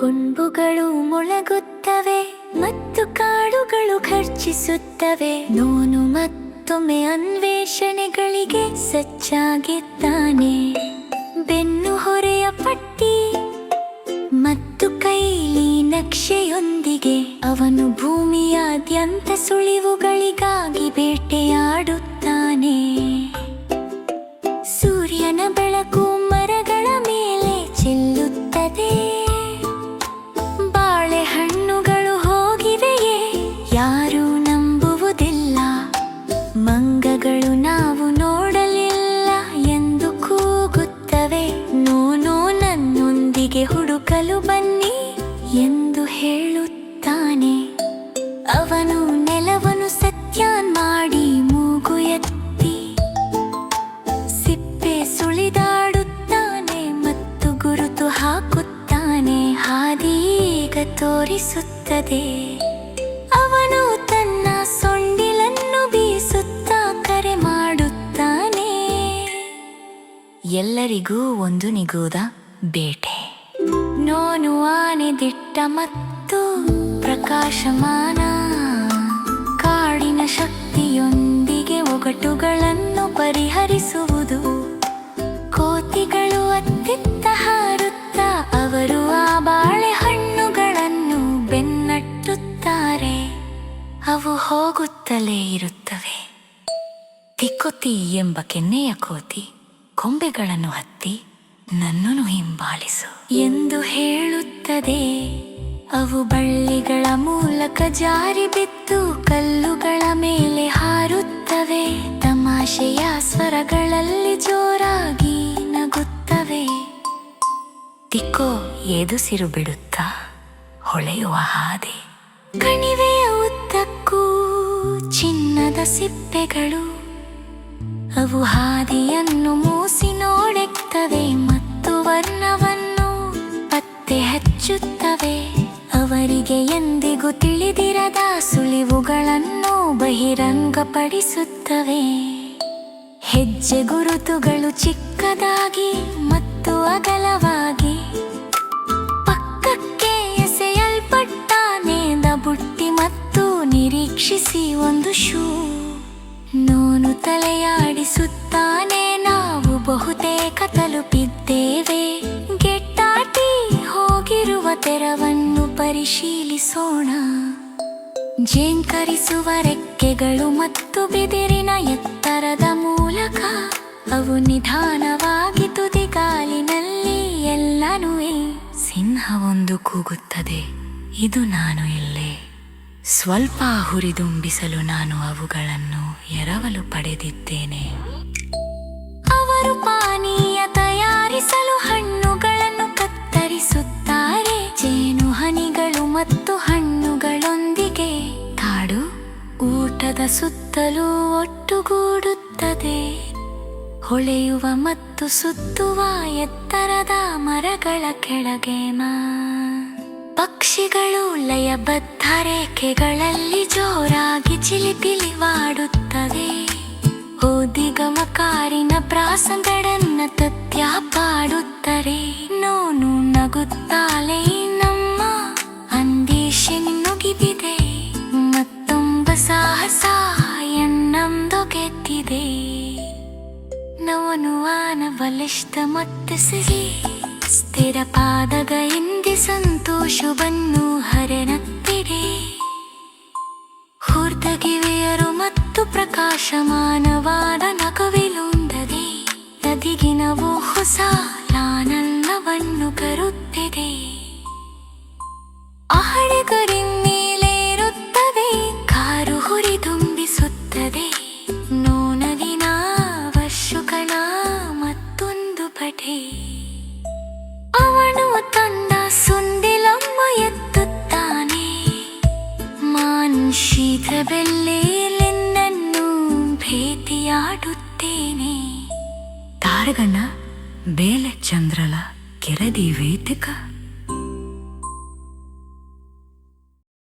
ಕೊಂಬುಗಳು ಮೊಳಗುತ್ತವೆ ಮತ್ತು ಕಾಡುಗಳು ಖರ್ಚಿಸುತ್ತವೆ ನೋನು ಮತ್ತೊಮ್ಮೆ ಅನ್ವೇಷಣೆಗಳಿಗೆ ಸಜ್ಜಾಗಿದ್ದಾನೆ. ಬೆನ್ನು ಹೊರೆಯ ಪಟ್ಟಿ ಮತ್ತು ಕೈಲಿ ನಕ್ಷೆಯೊಂದಿಗೆ ಅವನು ಭೂಮಿಯಾದ್ಯಂತ ಸುಳಿವುಗಳಿಗಾಗಿ ಬೇಟೆಯಾಡುತ್ತಾನೆ. ಬನ್ನಿ ಎಂದು ಹೇಳುತ್ತಾನೆ. ಅವನು ನೆಲವನ್ನು ಸತ್ಯಾನ್ ಮಾಡಿ ಮೂಗು ಎತ್ತಿ, ಸಿಪ್ಪೆ ಸುಳಿದಾಡುತ್ತಾನೆ ಮತ್ತು ಗುರುತು ಹಾಕುತ್ತಾನೆ ಹಾದೀಗ ತೋರಿಸುತ್ತದೆ. ಅವನು ತನ್ನ ಸೊಂಡಿಲನ್ನು ಬೀಸುತ್ತಾ ಕರೆ ಮಾಡುತ್ತಾನೆ. ಎಲ್ಲರಿಗೂ ಒಂದು ನಿಗೂದ ಬೇಟೆ. ನೋನು ಆನೆ ದಿಟ್ಟ ಮತ್ತು ಪ್ರಕಾಶಮಾನ. ಕಾಡಿನ ಶಕ್ತಿಯೊಂದಿಗೆ ಒಗಟುಗಳನ್ನು ಪರಿಹರಿಸುವುದು. ಕೋತಿಗಳು ಅತ್ತಿತ್ತ ಹಾರುತ್ತಾ ಅವರು ಆ ಬಾಳೆಹಣ್ಣುಗಳನ್ನು ಬೆನ್ನಟ್ಟುತ್ತಾರೆ. ಅವು ಹೋಗುತ್ತಲೇ ಇರುತ್ತವೆ. ತಿಕ್ಕೊತಿ ಎಂಬ ಕೆನ್ನೆಯ ಕೋತಿ ಕೊಂಬೆಗಳನ್ನು ಹತ್ತಿ ನನ್ನನ್ನು ಹಿಂಬಾಲಿಸು ಎಂದು ಹೇಳುತ್ತದೆ. ಅವು ಬಳ್ಳಿಗಳ ಮೂಲಕ ಜಾರಿ ಬಿದ್ದು ಕಲ್ಲುಗಳ ಮೇಲೆ ಹಾರುತ್ತವೆ. ತಮಾಷೆಯ ಸ್ವರಗಳಲ್ಲಿ ಜೋರಾಗಿ ನಗುತ್ತವೆ. ತಿಕ್ಕೋ ಎದುಸಿರು ಬಿಡುತ್ತಾ, ಹೊಳೆಯುವ ಹಾದಿ. ಕಣಿವೆಯ ಉದ್ದಕ್ಕೂ ಚಿನ್ನದ ಸಿಪ್ಪೆಗಳು. ಅವು ಹಾದಿಯನ್ನು ಮೂಸಿ ನೋಡುತ್ತವೆ ಮತ್ತು ವರ್ಣವನ್ನು ಪತ್ತೆ ಹಚ್ಚುತ್ತವೆ. ಅವರಿಗೆ ಎಂದಿಗೂ ತಿಳಿದಿರದ ಸುಳಿವುಗಳನ್ನು ಬಹಿರಂಗಪಡಿಸುತ್ತವೆ. ಹೆಜ್ಜೆ ಗುರುತುಗಳು ಚಿಕ್ಕದಾಗಿ ಮತ್ತು ಅಗಲವಾಗಿ. ಪಕ್ಕಕ್ಕೆ ಎಸೆಯಲ್ಪಟ್ಟ ಬುಟ್ಟಿ ಮತ್ತು ನಿರೀಕ್ಷಿಸಿ ಒಂದು ಶೂ. ನೋನು ತಲೆಯಾಡಿಸುತ್ತಾನೆ ತಲುಪಿದ್ದೇವೆ ಗೆಟ್ಟಾಟಿ ಹೋಗಿರುವ ತೆರವನ್ನು ಪರಿಶೀಲಿಸೋಣ. ಜೇಂಕರಿಸುವ ರೆಕ್ಕೆಗಳು ಮತ್ತು ಬಿದಿರಿನ ಎತ್ತರದ ಮೂಲಕ ಅವು ನಿಧಾನವಾಗಿ ತುದಿಗಾಲಿನಲ್ಲಿ ಎಲ್ಲನೂ ಸಿಂಹವೊಂದು ಕೂಗುತ್ತದೆ, ಇದು ನಾನು ಇಲ್ಲೇ ಸ್ವಲ್ಪ ಹುರಿದುಂಬಿಸಲು ನಾನು ಅವುಗಳನ್ನು ಎರವಲು ಪಡೆದಿದ್ದೇನೆ. ಸುತ್ತಲೂ ಒಟ್ಟುಗೂಡುತ್ತದೆ. ಹೊಳೆಯುವ ಮತ್ತು ಸುತ್ತುವ ಎತ್ತರದ ಮರಗಳ ಕೆಳಗೆ ಮಾ. ಪಕ್ಷಿಗಳು ಲಯಬದ್ಧ ರೇಖೆಗಳಲ್ಲಿ ಜೋರಾಗಿ ಚಿಲಿಪಿಲಿವಾಡುತ್ತವೆ ಓದಿಗಮಕಾರಿನ ಪ್ರಾಸಗಳನ್ನ ತತ್ಯ ಪಾಡುತ್ತರೆ ನೋನು ನಗುತ್ತಾಲೆ ನೋನು ಆನ ಬಲಿಷ್ಠ ಮತ್ತು ಸಿಹಿ. ಸ್ಥಿರ ಪಾದಗ ಹಿಂದೆ ಸಂತೋಷವನ್ನು ಹರನತ್ತಿದೆ ಹುರ್ದಗಿವೆಯರು ಮತ್ತು ಪ್ರಕಾಶಮಾನವಾದ ನಗುವಿಲುಂದದೆ ನದಿಗಿನವು ಹೊಸ ತಾರಗಣ್ಣ ಬೇಲೆ ಚಂದ್ರಲ ಕೆರೆದಿ ವೇದಿಕ